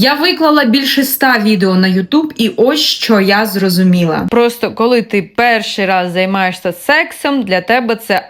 Я виклала більше ста відео на YouTube, і ось що я зрозуміла. Просто коли ти перший раз займаєшся сексом, для тебе це.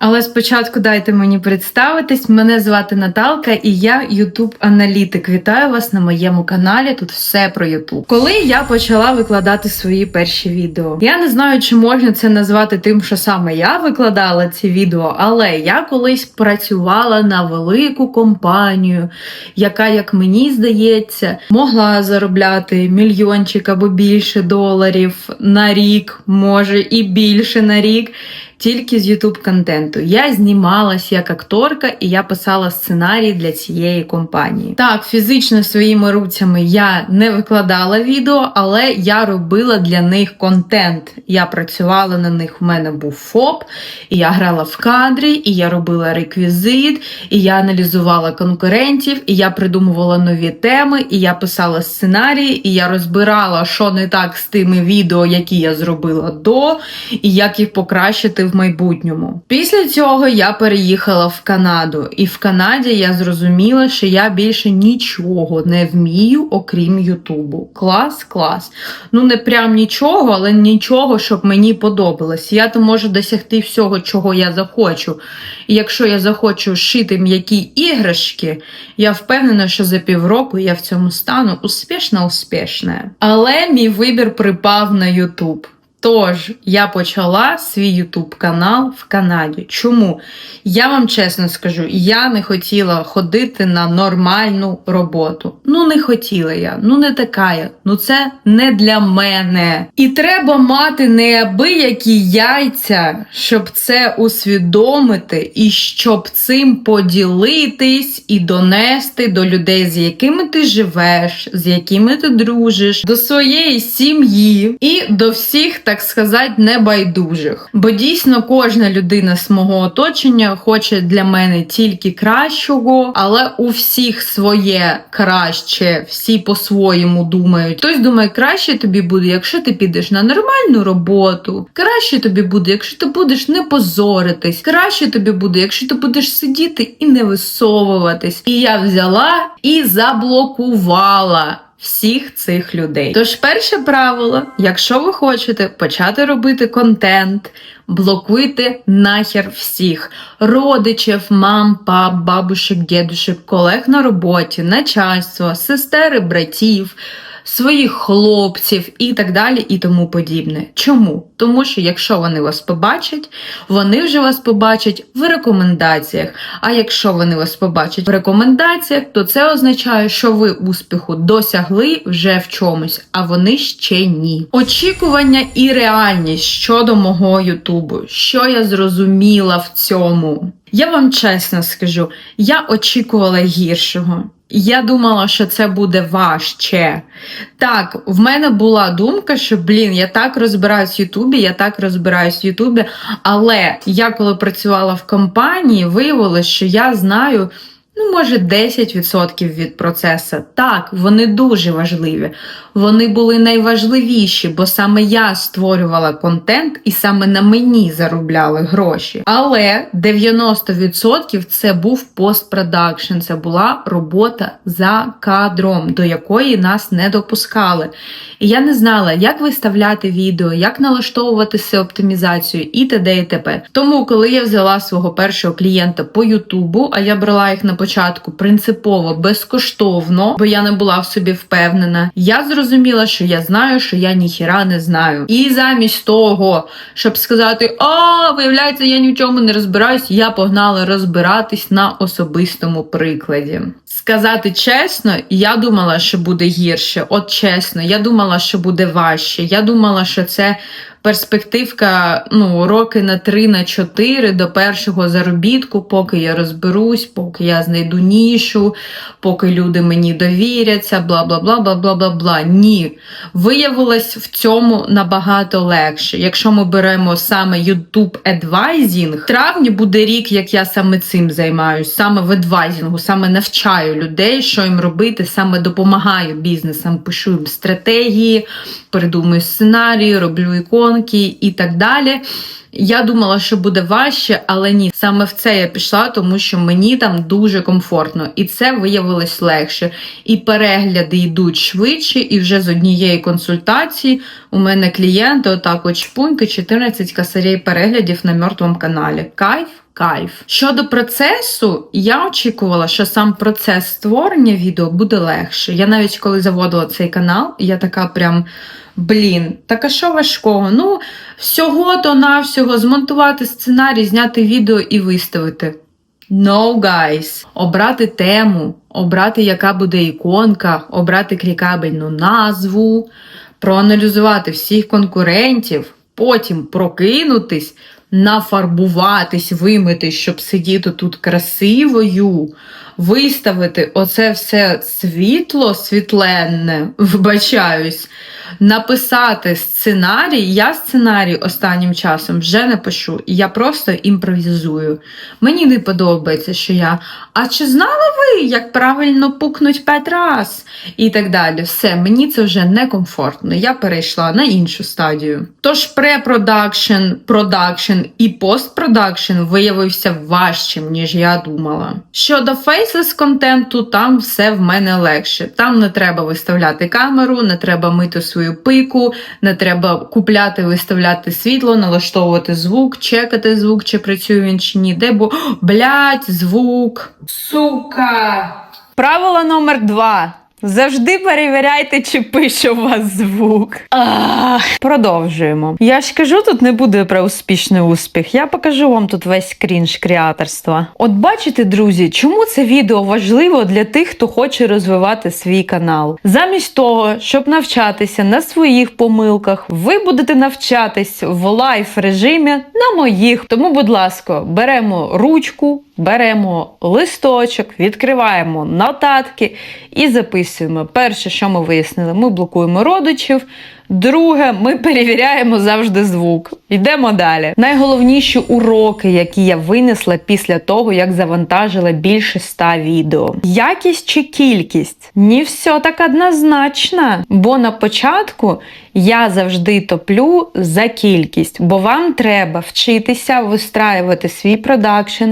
Але спочатку дайте мені представитись. Мене звати Наталка, і я Ютуб аналітик. Вітаю вас на моєму каналі. Тут все про Ютуб. Коли я почала викладати свої перші відео, я не знаю, чи можна це назвати тим, що саме я викладала ці відео, але я колись працювала на велику компанію, яка, як мені здається, могла заробляти мільйончик або більше доларів на рік, може і більше на рік тільки з Ютуб контенту. Я знімалась як акторка і я писала сценарій для цієї компанії. Так, фізично своїми руцями я не викладала відео, але я робила для них контент. Я працювала на них. У мене був ФОП, і я грала в кадрі, і я робила реквізит, і я аналізувала конкурентів, і я придумувала нові теми, і я писала сценарії, і я розбирала, що не так з тими відео, які я зробила до, і як їх покращити в майбутньому. Після цього я переїхала в Канаду, і в Канаді я зрозуміла, що я більше нічого не вмію, окрім Ютубу. Клас, клас. Ну не прям нічого, але нічого, щоб мені подобалось. Я то можу досягти всього, чого я захочу. І якщо я захочу шити м'які іграшки, я впевнена, що за півроку я в цьому стану успішна успішна. Але мій вибір припав на Ютуб. Тож, я почала свій ютуб канал в Канаді. Чому? Я вам чесно скажу, я не хотіла ходити на нормальну роботу. Ну, не хотіла я, ну не така я, ну це не для мене. І треба мати неабиякі яйця, щоб це усвідомити і щоб цим поділитись і донести до людей, з якими ти живеш, з якими ти дружиш, до своєї сім'ї і до всіх так сказати, небайдужих. Бо дійсно кожна людина з мого оточення хоче для мене тільки кращого, але у всіх своє краще, всі по-своєму думають. Хтось думає, краще тобі буде, якщо ти підеш на нормальну роботу. Краще тобі буде, якщо ти будеш не позоритись. Краще тобі буде, якщо ти будеш сидіти і не висовуватись. І я взяла і заблокувала всіх цих людей. Тож, перше правило, якщо ви хочете почати робити контент, блокуйте нахер всіх родичів, мам, пап, бабушек, дідушек, колег на роботі, начальство, сестери, братів. Своїх хлопців і так далі, і тому подібне. Чому? Тому що якщо вони вас побачать, вони вже вас побачать в рекомендаціях. А якщо вони вас побачать в рекомендаціях, то це означає, що ви успіху досягли вже в чомусь, а вони ще ні. Очікування і реальність щодо мого Ютубу. Що я зрозуміла в цьому? Я вам чесно скажу, я очікувала гіршого. Я думала, що це буде важче. Так, в мене була думка, що, блін, я так розбираюсь в Ютубі, я так розбираюсь в Ютубі. Але я, коли працювала в компанії, виявилося, що я знаю. Ну, може, 10% від процесу. Так, вони дуже важливі. Вони були найважливіші, бо саме я створювала контент і саме на мені заробляли гроші. Але 90% це був постпродакшн, це була робота за кадром, до якої нас не допускали. І я не знала, як виставляти відео, як налаштовувати все оптимізацію і т.д. і т.п. Тому, коли я взяла свого першого клієнта по Ютубу, а я брала їх на початку принципово безкоштовно, бо я не була в собі впевнена, я зрозуміла, що я знаю, що я ніхіра не знаю. І замість того, щоб сказати, о, виявляється, я ні в чому не розбираюсь, я погнала розбиратись на особистому прикладі. Сказати чесно, я думала, що буде гірше. От чесно, я думала, що буде важче. Я думала, що це перспективка ну, роки на 3 на 4 до першого заробітку, поки я розберусь, поки я знайду нішу, поки люди мені довіряться, бла бла бла бла бла бла бла. Ні. Виявилось в цьому набагато легше. Якщо ми беремо саме YouTube Advising, в травні буде рік, як я саме цим займаюся, саме в адвайзінгу, саме навчаю людей, що їм робити, саме допомагаю бізнесам, пишу їм стратегії, придумую сценарії, роблю ікони зйомки і так далі. Я думала, що буде важче, але ні, саме в це я пішла, тому що мені там дуже комфортно, і це виявилось легше. І перегляди йдуть швидше, і вже з однієї консультації у мене клієнти, отак от шпуньки, 14 косарей переглядів на мертвому каналі. Кайф. Кайф. Щодо процесу, я очікувала, що сам процес створення відео буде легше. Я навіть коли заводила цей канал, я така прям. Блін, так а що важкого? Ну, всього-то навсього змонтувати сценарій, зняти відео і виставити. No, guys. Обрати тему, обрати, яка буде іконка, обрати клікабельну назву, проаналізувати всіх конкурентів, потім прокинутись, нафарбуватись, вимитись, щоб сидіти тут красивою, виставити оце все світло світленне, вибачаюсь, написати сценарій. Я сценарій останнім часом вже не пишу, я просто імпровізую. Мені не подобається, що я. А чи знали ви, як правильно пукнуть п'ять раз? І так далі. Все, мені це вже некомфортно. Я перейшла на іншу стадію. Тож препродакшн, продакшн і постпродакшн виявився важчим, ніж я думала. Щодо фейслес контенту, там все в мене легше. Там не треба виставляти камеру, не треба мити свою пику, не треба купляти, виставляти світло, налаштовувати звук, чекати звук, чи працює він чи ні. Де бо блять, звук. Сука. Правило номер два. Завжди перевіряйте, чи пише у вас звук. Ах, продовжуємо. Я ж кажу, тут не буде про успішний успіх. Я покажу вам тут весь крінж креаторства. От бачите, друзі, чому це відео важливо для тих, хто хоче розвивати свій канал. Замість того, щоб навчатися на своїх помилках, ви будете навчатись в лайф режимі на моїх. Тому, будь ласка, беремо ручку. Беремо листочок, відкриваємо нотатки і записуємо. Перше, що ми вияснили, ми блокуємо родичів. Друге, ми перевіряємо завжди звук. Йдемо далі. Найголовніші уроки, які я винесла після того, як завантажила більше ста відео. Якість чи кількість? Не все так однозначно. Бо на початку я завжди топлю за кількість, бо вам треба вчитися вистраювати свій продакшн.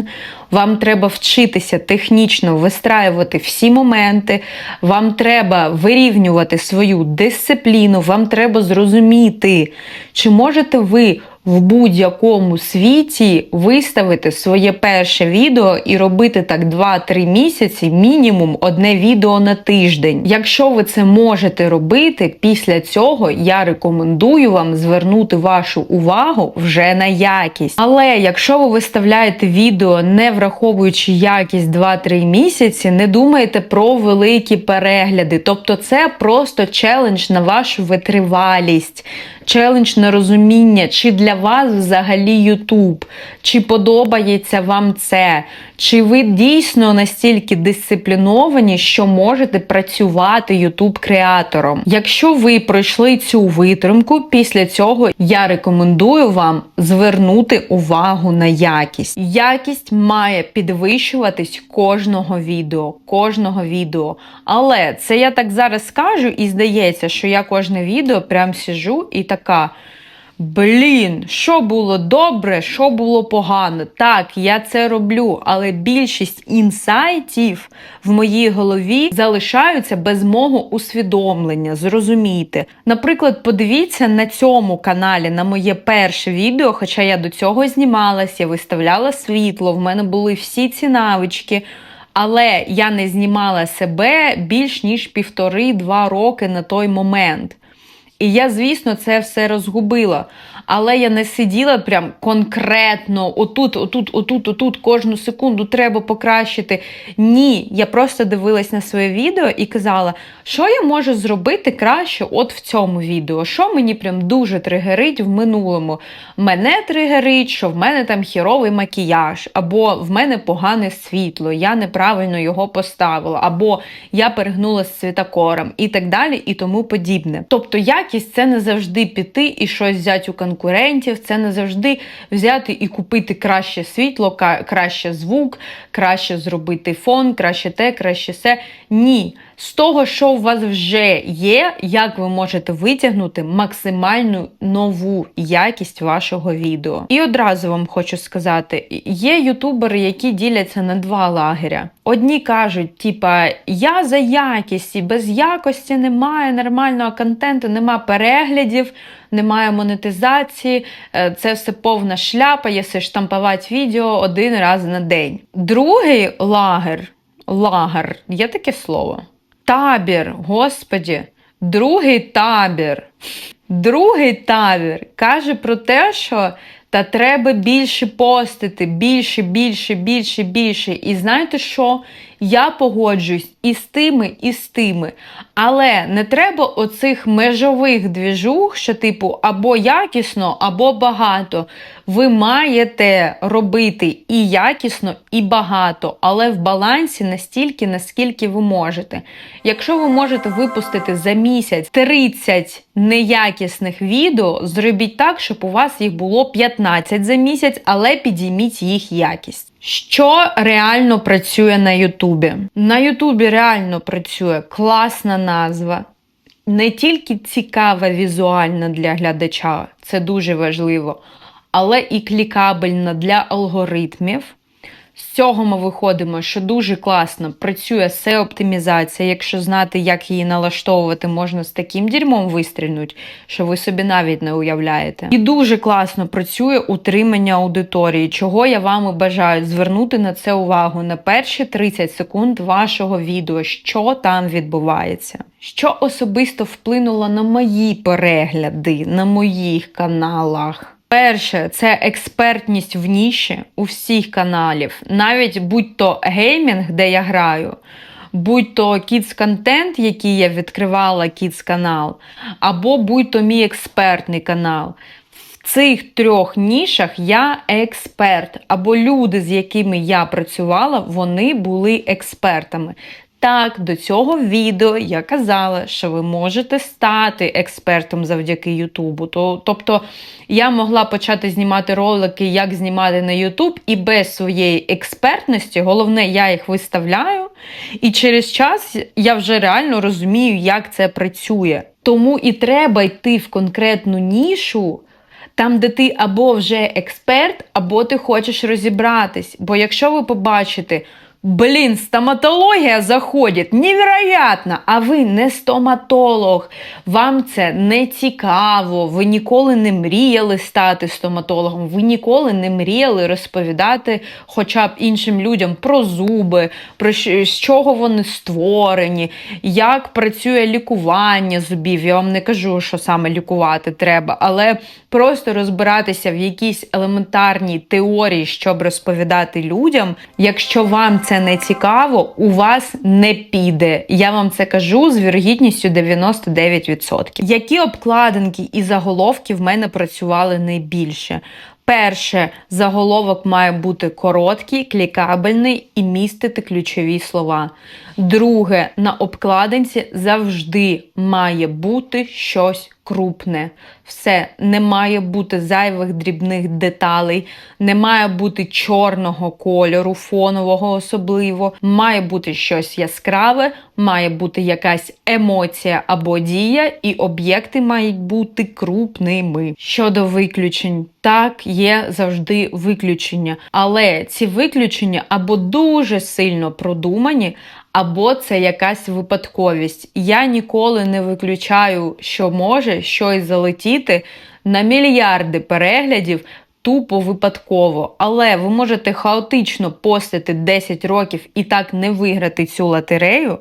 Вам треба вчитися технічно вистраювати всі моменти, вам треба вирівнювати свою дисципліну, вам треба зрозуміти, чи можете ви в будь-якому світі виставити своє перше відео і робити так 2-3 місяці, мінімум одне відео на тиждень. Якщо ви це можете робити, після цього я рекомендую вам звернути вашу увагу вже на якість. Але якщо ви виставляєте відео, не враховуючи якість 2-3 місяці, не думайте про великі перегляди. Тобто це просто челендж на вашу витривалість челендж на розуміння, чи для вас взагалі YouTube, чи подобається вам це, чи ви дійсно настільки дисципліновані, що можете працювати YouTube-креатором. Якщо ви пройшли цю витримку, після цього я рекомендую вам звернути увагу на якість. Якість має підвищуватись кожного відео, кожного відео. Але це я так зараз скажу, і здається, що я кожне відео прям сижу і така. Блін, що було добре, що було погано. Так, я це роблю, але більшість інсайтів в моїй голові залишаються без мого усвідомлення. Зрозумійте. Наприклад, подивіться на цьому каналі на моє перше відео, хоча я до цього знімалася, я виставляла світло, в мене були всі ці навички. Але я не знімала себе більш ніж півтори-два роки на той момент. І я, звісно, це все розгубила. Але я не сиділа прям конкретно отут, отут, отут, отут, кожну секунду треба покращити. Ні, я просто дивилась на своє відео і казала, що я можу зробити краще от в цьому відео. Що мені прям дуже тригерить в минулому. Мене тригерить, що в мене там хіровий макіяж, або в мене погане світло, я неправильно його поставила, або я перегнула з світокором і так далі, і тому подібне. Тобто, якість це не завжди піти і щось взяти у конкурентів, це не завжди взяти і купити краще світло, краще звук, краще зробити фон, краще те, краще все. Ні. З того, що у вас вже є, як ви можете витягнути максимальну нову якість вашого відео. І одразу вам хочу сказати: є ютубери, які діляться на два лагеря. Одні кажуть, типа, я за якість, і без якості немає нормального контенту, нема переглядів, немає монетизації, е, це все повна шляпа, якщо штампувати відео один раз на день. Другий лагер, лагер, є таке слово? Табір, господі, другий табір. Другий табір каже про те, що та треба більше постити, більше, більше, більше, більше. І знаєте що? Я погоджуюсь і з тими, і з тими. Але не треба оцих межових двіжух, що, типу, або якісно, або багато. Ви маєте робити і якісно, і багато, але в балансі настільки, наскільки ви можете. Якщо ви можете випустити за місяць 30 неякісних відео, зробіть так, щоб у вас їх було 15 за місяць, але підійміть їх якість. Що реально працює на Ютубі? На Ютубі реально працює класна назва. Не тільки цікава візуально для глядача, це дуже важливо, але і клікабельна для алгоритмів. З цього ми виходимо, що дуже класно працює SEO-оптимізація. Якщо знати, як її налаштовувати, можна з таким дерьмом вистрільнути, що ви собі навіть не уявляєте. І дуже класно працює утримання аудиторії, чого я вам і бажаю звернути на це увагу на перші 30 секунд вашого відео, що там відбувається. Що особисто вплинуло на мої перегляди на моїх каналах. Перше, це експертність в ніші у всіх каналів, навіть будь-то геймінг, де я граю, будь-то kids контент, який я відкривала kids канал, або будь-то мій експертний канал. В цих трьох нішах я експерт, або люди, з якими я працювала, вони були експертами. Так, до цього відео я казала, що ви можете стати експертом завдяки Ютубу. То, тобто я могла почати знімати ролики, як знімати на Ютуб, і без своєї експертності, головне, я їх виставляю, і через час я вже реально розумію, як це працює. Тому і треба йти в конкретну нішу. Там, де ти або вже експерт, або ти хочеш розібратись. Бо якщо ви побачите, Блін, стоматологія заходить, невероятно! А ви не стоматолог, вам це не цікаво, ви ніколи не мріяли стати стоматологом, ви ніколи не мріяли розповідати хоча б іншим людям про зуби, про що- з чого вони створені, як працює лікування зубів. Я вам не кажу, що саме лікувати треба, але просто розбиратися в якійсь елементарній теорії, щоб розповідати людям. Якщо вам це не цікаво, у вас не піде. Я вам це кажу з вірогідністю 99%. Які обкладинки і заголовки в мене працювали найбільше? Перше, заголовок має бути короткий, клікабельний і містити ключові слова. Друге, на обкладинці завжди має бути щось крупне. Все, не має бути зайвих дрібних деталей, не має бути чорного кольору, фонового особливо. Має бути щось яскраве, має бути якась емоція або дія, і об'єкти мають бути крупними. Щодо виключень, так, є завжди виключення, але ці виключення або дуже сильно продумані, або це якась випадковість. Я ніколи не виключаю, що може щось залетіти на мільярди переглядів. Тупо випадково, але ви можете хаотично постити 10 років і так не виграти цю лотерею.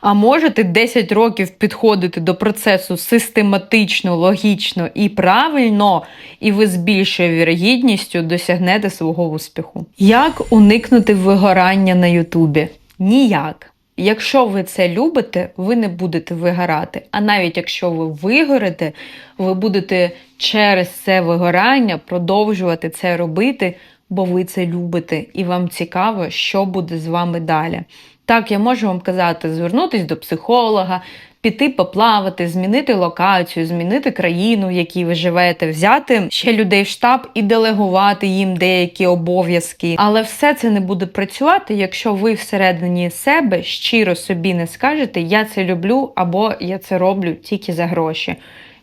А можете 10 років підходити до процесу систематично, логічно і правильно, і ви з більшою вірогідністю досягнете свого успіху. Як уникнути вигорання на Ютубі? Ніяк. Якщо ви це любите, ви не будете вигорати. А навіть якщо ви вигорите, ви будете через це вигорання продовжувати це робити, бо ви це любите і вам цікаво, що буде з вами далі. Так, я можу вам казати, звернутись до психолога, піти поплавати, змінити локацію, змінити країну, в якій ви живете, взяти ще людей в штаб і делегувати їм деякі обов'язки. Але все це не буде працювати, якщо ви всередині себе щиро собі не скажете Я це люблю або я це роблю тільки за гроші.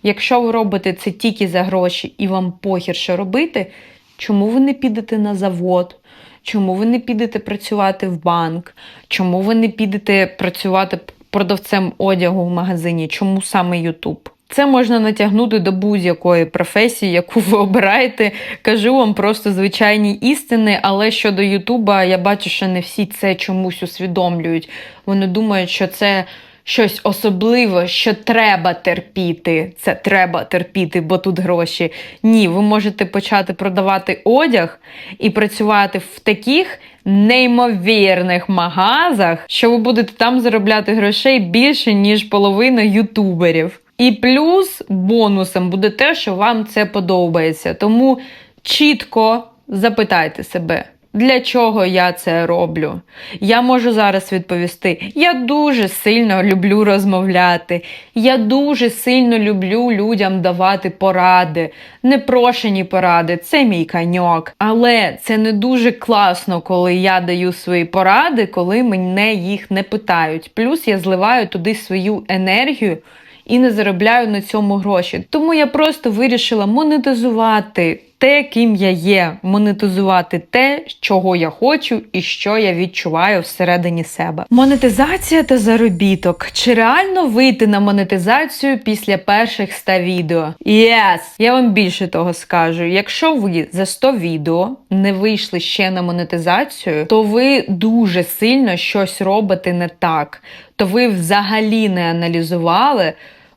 Якщо ви робите це тільки за гроші і вам похір що робити, чому ви не підете на завод? Чому ви не підете працювати в банк? Чому ви не підете працювати продавцем одягу в магазині? Чому саме Ютуб? Це можна натягнути до будь-якої професії, яку ви обираєте. Кажу вам просто звичайні істини, але щодо Ютуба я бачу, що не всі це чомусь усвідомлюють. Вони думають, що це щось особливе, що треба терпіти. Це треба терпіти, бо тут гроші. Ні, ви можете почати продавати одяг і працювати в таких неймовірних магазах, що ви будете там заробляти грошей більше, ніж половина ютуберів. І плюс бонусом буде те, що вам це подобається. Тому чітко запитайте себе. Для чого я це роблю? Я можу зараз відповісти: я дуже сильно люблю розмовляти, я дуже сильно люблю людям давати поради, непрошені поради, це мій каньок. Але це не дуже класно, коли я даю свої поради, коли мене їх не питають. Плюс я зливаю туди свою енергію. І не заробляю на цьому гроші. Тому я просто вирішила монетизувати те, ким я є, монетизувати те, чого я хочу і що я відчуваю всередині себе. Монетизація та заробіток. Чи реально вийти на монетизацію після перших 100 відео? Yes! Я вам більше того скажу. Якщо ви за 100 відео не вийшли ще на монетизацію, то ви дуже сильно щось робите не так. То ви взагалі не аналізували.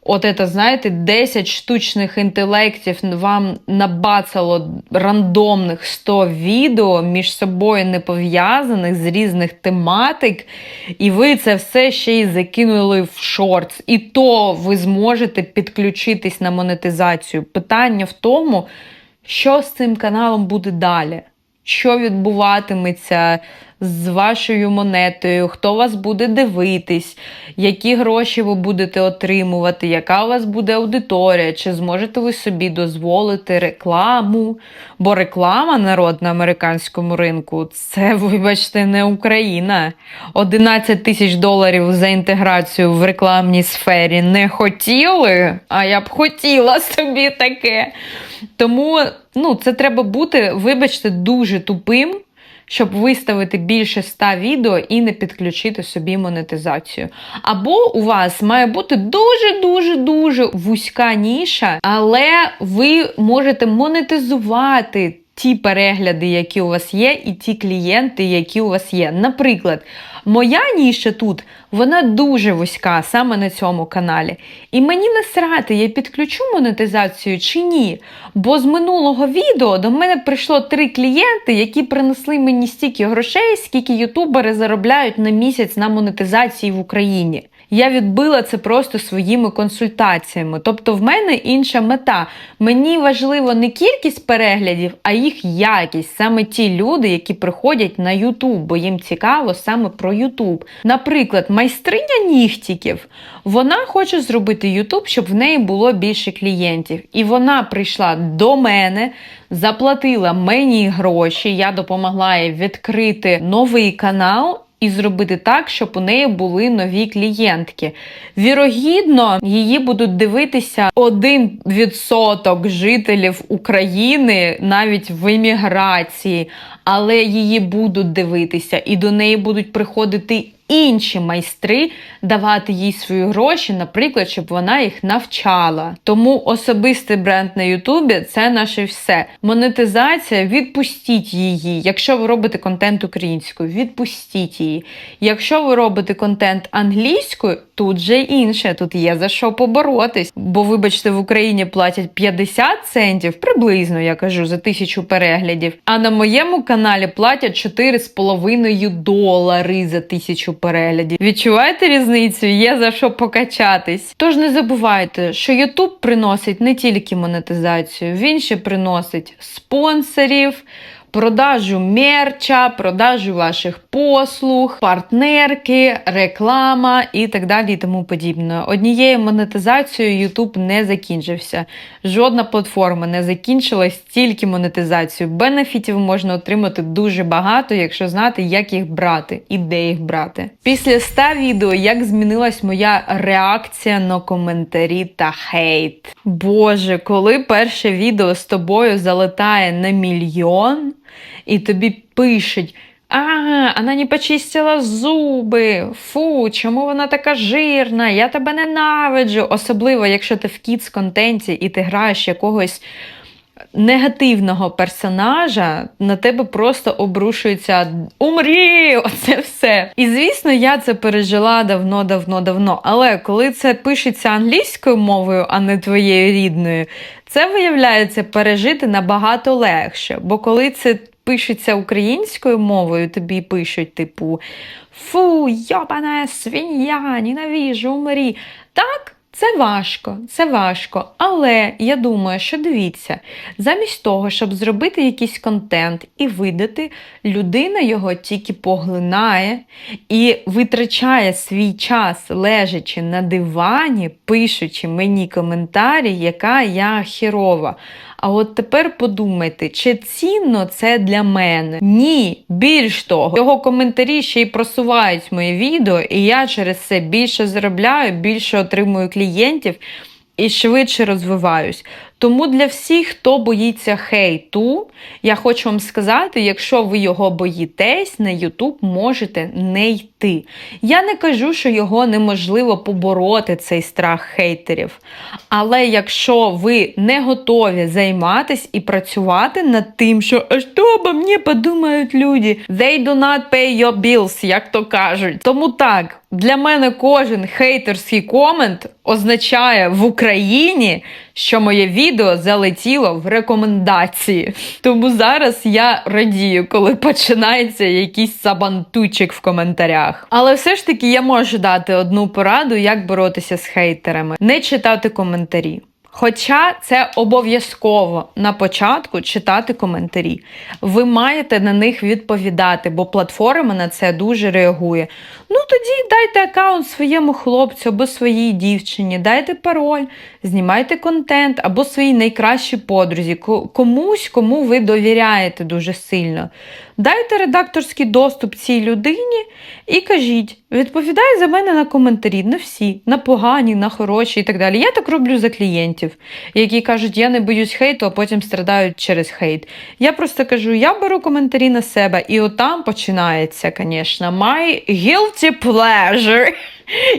От це, знаєте, 10 штучних інтелектів вам набацало рандомних 100 відео між собою не пов'язаних з різних тематик, і ви це все ще й закинули в шортс. І то ви зможете підключитись на монетизацію. Питання в тому, що з цим каналом буде далі. Що відбуватиметься з вашою монетою, хто вас буде дивитись, які гроші ви будете отримувати, яка у вас буде аудиторія, чи зможете ви собі дозволити рекламу? Бо реклама народ на американському ринку це, вибачте, не Україна. 11 тисяч доларів за інтеграцію в рекламній сфері не хотіли, а я б хотіла собі таке. Тому ну, це треба бути, вибачте, дуже тупим щоб виставити більше 100 відео і не підключити собі монетизацію. Або у вас має бути дуже-дуже дуже вузька ніша, але ви можете монетизувати. Ті перегляди, які у вас є, і ті клієнти, які у вас є. Наприклад, моя ніша тут, вона дуже вузька саме на цьому каналі. І мені насрати, я підключу монетизацію чи ні. Бо з минулого відео до мене прийшло три клієнти, які принесли мені стільки грошей, скільки ютубери заробляють на місяць на монетизації в Україні. Я відбила це просто своїми консультаціями. Тобто, в мене інша мета. Мені важливо не кількість переглядів, а їх якість. Саме ті люди, які приходять на Ютуб, бо їм цікаво саме про Ютуб. Наприклад, майстриня нігтіків. Вона хоче зробити Ютуб, щоб в неї було більше клієнтів. І вона прийшла до мене. Заплатила мені гроші, я допомогла їй відкрити новий канал і зробити так, щоб у неї були нові клієнтки. Вірогідно, її будуть дивитися один відсоток жителів України навіть в еміграції, але її будуть дивитися, і до неї будуть приходити інші майстри давати їй свої гроші, наприклад, щоб вона їх навчала. Тому особистий бренд на Ютубі це наше все. Монетизація, відпустіть її. Якщо ви робите контент українською, відпустіть її. Якщо ви робите контент англійською, тут же інше, тут є за що поборотись. Бо, вибачте, в Україні платять 50 центів, приблизно я кажу, за тисячу переглядів. А на моєму каналі платять 4,5 долари за тисячу переглядів. Відчуваєте різницю? Є за що покачатись. Тож не забувайте, що YouTube приносить не тільки монетизацію, він ще приносить спонсорів продажу мерча, продажу ваших послуг, партнерки, реклама і так далі, і тому подібне. Однією монетизацією YouTube не закінчився. Жодна платформа не закінчилась тільки монетизацію. Бенефітів можна отримати дуже багато, якщо знати, як їх брати і де їх брати. Після 100 відео, як змінилась моя реакція на коментарі та хейт. Боже, коли перше відео з тобою залетає на мільйон, і тобі пишуть. А, вона не почистила зуби. Фу, чому вона така жирна? Я тебе ненавиджу. Особливо, якщо ти в кіц контенті і ти граєш якогось негативного персонажа, на тебе просто обрушується умрі! Оце все. І звісно, я це пережила давно, давно, давно. Але коли це пишеться англійською мовою, а не твоєю рідною, це виявляється пережити набагато легше. Бо коли це пишеться українською мовою, тобі пишуть, типу Фу, йобана свинья, ненавіжу, умрі. Так. Це важко, це важко. Але я думаю, що дивіться, замість того, щоб зробити якийсь контент і видати, людина його тільки поглинає і витрачає свій час, лежачи на дивані, пишучи мені коментарі, яка я хірова. А от тепер подумайте, чи цінно це для мене? Ні. Більш того, його коментарі ще й просувають моє відео, і я через це більше заробляю, більше отримую клієнтів і швидше розвиваюсь. Тому для всіх, хто боїться хейту, я хочу вам сказати, якщо ви його боїтесь, на YouTube можете не йти. Я не кажу, що його неможливо побороти, цей страх хейтерів. Але якщо ви не готові займатися і працювати над тим, що а що обо мені подумають люди, they do not pay your bills, як то кажуть. Тому так, для мене кожен хейтерський комент означає в Україні, що моє відео залетіло в рекомендації. Тому зараз я радію, коли починається якийсь сабантучик в коментарях. Але все ж таки я можу дати одну пораду, як боротися з хейтерами: не читати коментарі. Хоча це обов'язково на початку читати коментарі. Ви маєте на них відповідати, бо платформа на це дуже реагує. Ну тоді дайте аккаунт своєму хлопцю або своїй дівчині, дайте пароль, знімайте контент або своїй найкращій подрузі, комусь, кому ви довіряєте дуже сильно. Дайте редакторський доступ цій людині і кажіть, відповідай за мене на коментарі, на всі, на погані, на хороші і так далі. Я так роблю за клієнтів, які кажуть, я не боюсь хейту, а потім страдають через хейт. Я просто кажу, я беру коментарі на себе, і отам починається, звісно, my guilty pleasure.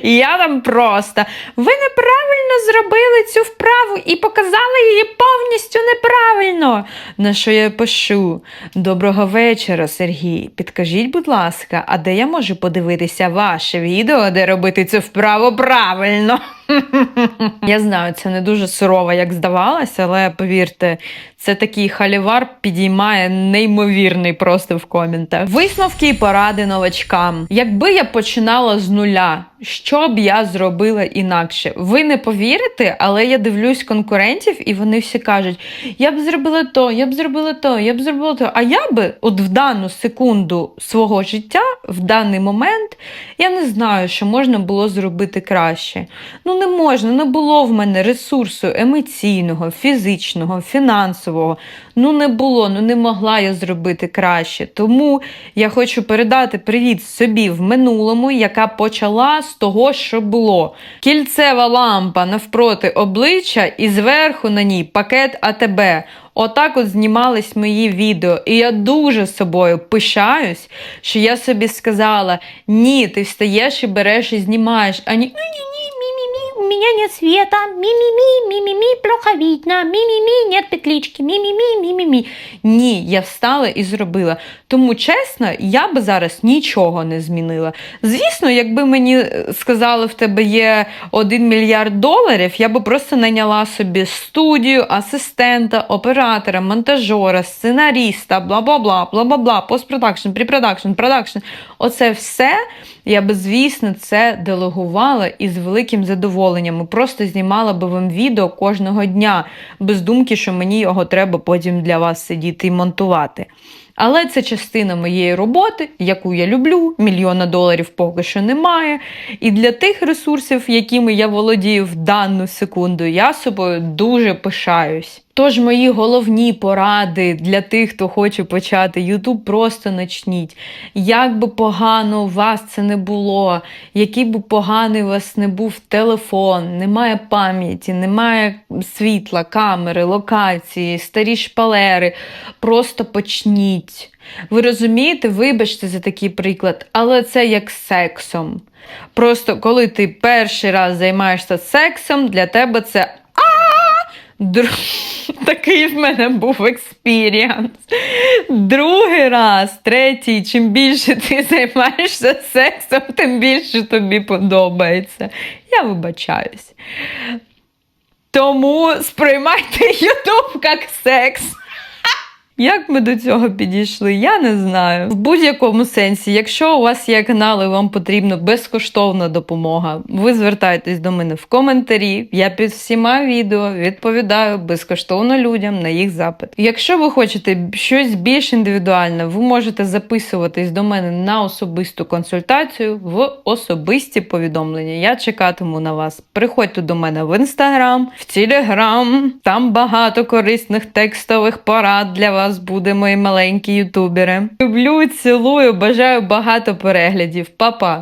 І я там просто ви неправильно зробили цю вправу і показали її повністю неправильно. На що я пишу? Доброго вечора, Сергій. Підкажіть, будь ласка, а де я можу подивитися ваше відео, де робити цю вправу правильно? Я знаю, це не дуже сурово, як здавалося, але повірте, це такий халівар підіймає неймовірний просто в коментах. Висновки і поради новачкам. Якби я починала з нуля, що б я зробила інакше? Ви не повірите, але я дивлюсь конкурентів, і вони всі кажуть: я б зробила то, я б зробила то, я б зробила то. А я би, от в дану секунду свого життя, в даний момент, я не знаю, що можна було зробити краще. Ну не можна, не було в мене ресурсу емоційного, фізичного, фінансового. Ну не було, ну не могла я зробити краще. Тому я хочу передати привіт собі в минулому, яка почала з того, що було. Кільцева лампа навпроти обличчя і зверху на ній пакет АТБ. Отак от знімались мої відео, і я дуже собою пишаюсь, що я собі сказала: ні, ти встаєш і береш і знімаєш, а ні, ні, ні, Ми-ми-ми, у меня нет света. Ми-ми-ми, ми-ми-ми, плохо видно. Ми-ми-ми, нет петлички. Ми-ми-ми, ми-ми-ми. ні, я встала і зробила. Тому чесно, я би зараз нічого не змінила. Звісно, якби мені е, сказали, в тебе є 1 мільярд доларів, я би просто найняла собі студію, асистента, оператора, монтажера, сценаріста, бла бла бла, бла бла бла, постпродакшн, препродакшн, продакшн. Оце все я би, звісно, це делегувала і з великим задоволенням. Просто знімала би вам відео кожного дня, без думки, що мені його треба потім для вас сидіти і монтувати. Але це частина моєї роботи, яку я люблю. Мільйона доларів поки що немає. І для тих ресурсів, якими я володію в дану секунду, я собою дуже пишаюсь. Тож мої головні поради для тих, хто хоче почати YouTube, просто начніть. Як би погано у вас це не було, який би поганий у вас не був телефон, немає пам'яті, немає світла, камери, локації, старі шпалери. Просто почніть. Ви розумієте, вибачте за такий приклад, але це як сексом. Просто коли ти перший раз займаєшся сексом, для тебе це Такий в мене був експіріанс. Другий раз, третій, чим більше ти займаєшся сексом, тим більше тобі подобається. Я вибачаюсь. Тому сприймайте YouTube як секс. Як ми до цього підійшли, я не знаю. В будь-якому сенсі, якщо у вас є канал і вам потрібна безкоштовна допомога, ви звертайтесь до мене в коментарі. Я під всіма відео відповідаю безкоштовно людям на їх запит. Якщо ви хочете щось більш індивідуальне, ви можете записуватись до мене на особисту консультацію в особисті повідомлення. Я чекатиму на вас. Приходьте до мене в інстаграм, в телеграм. Там багато корисних текстових порад для вас буде, мої маленькі ютубери. Люблю, цілую, бажаю багато переглядів. Па-па!